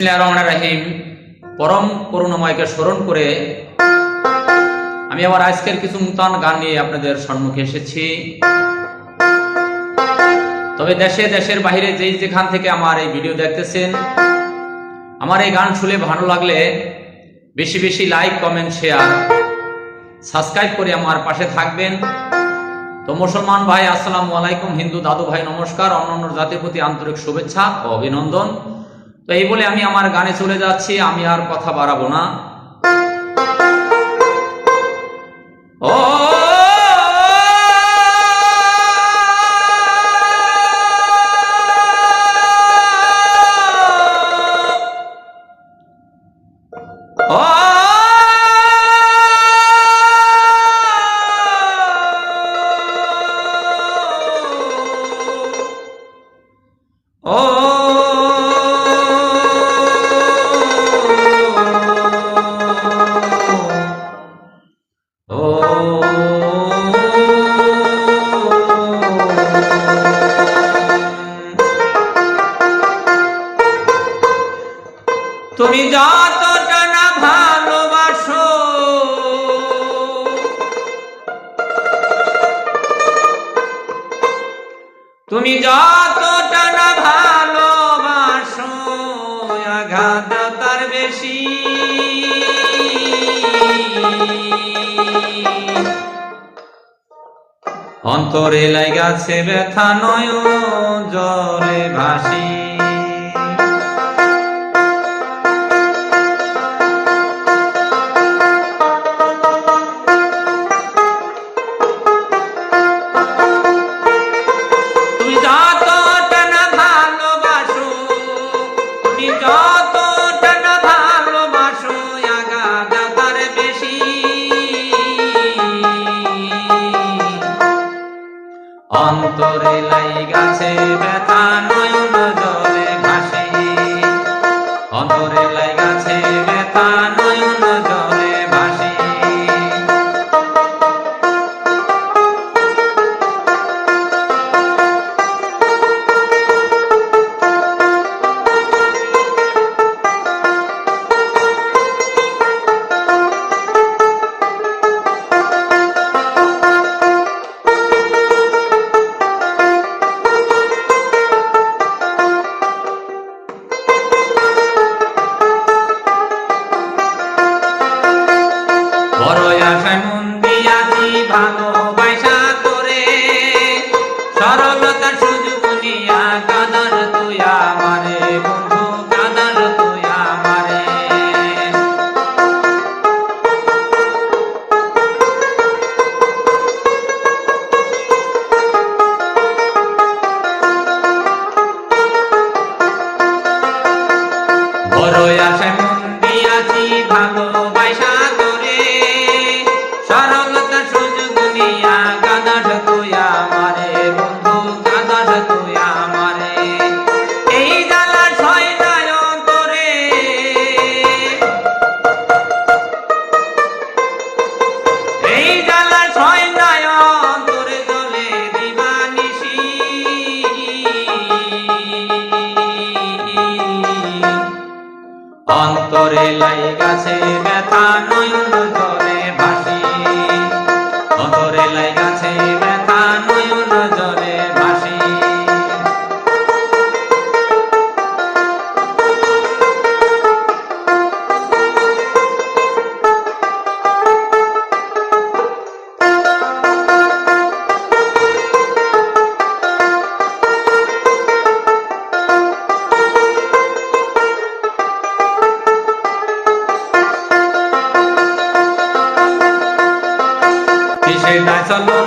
রহিম। পরম করুণাময়কে স্মরণ করে আমি আবার আজকের কিছু নূতন গান নিয়ে আপনাদের সম্মুখে এসেছি। তবে দেশে, দেশের বাইরে যেই যেখান থেকে আমার এই ভিডিও দেখতেছেন, আমার এই গান শুনে ভালো লাগলে বেশি বেশি লাইক, কমেন্ট, শেয়ার, সাবস্ক্রাইব করে আমার পাশে থাকবেন। তো মুসলমান ভাই, আসসালামু আলাইকুম। হিন্দু দাদু ভাই, নমস্কার। অন্যান্য জাতির প্রতি আন্তরিক শুভেচ্ছা ও অভিনন্দন। তো এই বলে আমি আমার গানে চলে যাচ্ছি আমি আর কথা বাড়াবো না ও ও যতটা না ভালোবাসো। তুমি যতটা না ভালোবাসো, আঘাত তার বেশি। অন্তরে লাগাছে ব্যথা নয় জলে ভাসি। অন্তরে লাইগাছে ব্যথা নয়ন লাইগাছে ব্যথা নয়ন San